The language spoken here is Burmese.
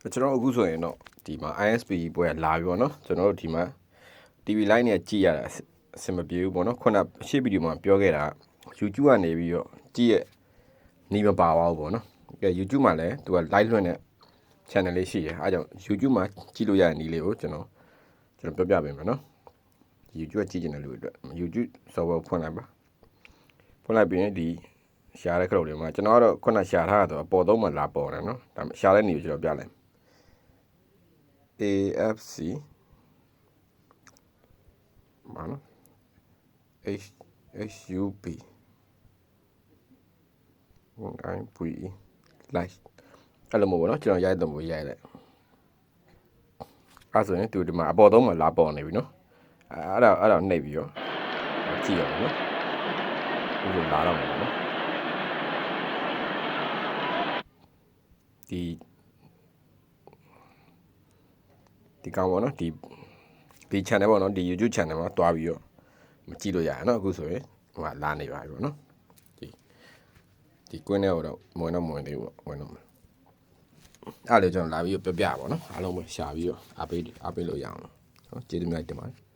ကျွန်တော်အခုဆိုရင်တော့ဒီမှာ ISP ပွဲကလာပြီပေါ့နော်ကျွန်တော်တို့ဒီမှာ TV line နဲ့ကြည့်ရတာအဆအဆင်မပြေဘူးပေါ့နော်ခုနရှေ့ဗီဒီယိုမှာပြောခဲ့တာ YouTube ကနေပြီးတော့ကြည့်ရနီးမပါပါဘူးပေါ့နော်ကဲ YouTube မှာလည်းသူက live လွှင့်တဲ့ channel လေးရှိတယ်အားကြောင့် YouTube မှာကြည့်လို့ရတဲ့နီးလေးကိုကျွန်တော်ကျွန်တော်ပြောပြပေးမယ်နော် YouTube ကကြည့်ကျင်တဲ့လူတွေအတွက် YouTube software ဖွင့်လိုက်ပါဖွင့်လိုက်ပြီးရင်ဒီရှားတဲ့ခလုတ်တွေမှာကျွန်တော်ကတော့ခုနရှားထားတာတော့အပေါ်သုံးမှာလာပေါ်တယ်နော်ဒါပေမဲ့ရှားတဲ့နေကိုကျွန်တော်ပြလိုက် AFC ဘာနော် H HUB ဝန်အိုင်း PE like အဲ့လိုမျိုးပေါ့နော်ကျွန်တော်ရိုက်တော့မရိုက်လိုက်အဲ့ဆိုရင်သူဒီမှာအပေါ်သုံးမှာလာပေါ်နေပြီနော်အဲ့ဒါအဲ့ဒါနှိပ်ပြီးတော့ကြည့်ရအောင်နော်ဒီလိုလာတော့မှာနော်ဒီ ဒီကောင်ပေါ့နော်ဒီဒီ channel ပေါ့နော်ဒီ YouTube channel မှာတွားပြီးတော့မကြည့်လို့ရရနော်အခုဆိုရင်ဟိုကလာနေပါပြီပေါ့နော်ဒီဒီကွင်းထဲတော့မဝင်တော့မဝင်သေးဘူးပေါ့ဝင်တော့မယ်အဲ့လေကျွန်တော်လာပြီးတော့ပြပြပါပေါ့နော်အားလုံးပဲရှာပြီးတော့အားပေးအားပေးလို့ရအောင်နော်ကျေးဇူးများတင်ပါတယ်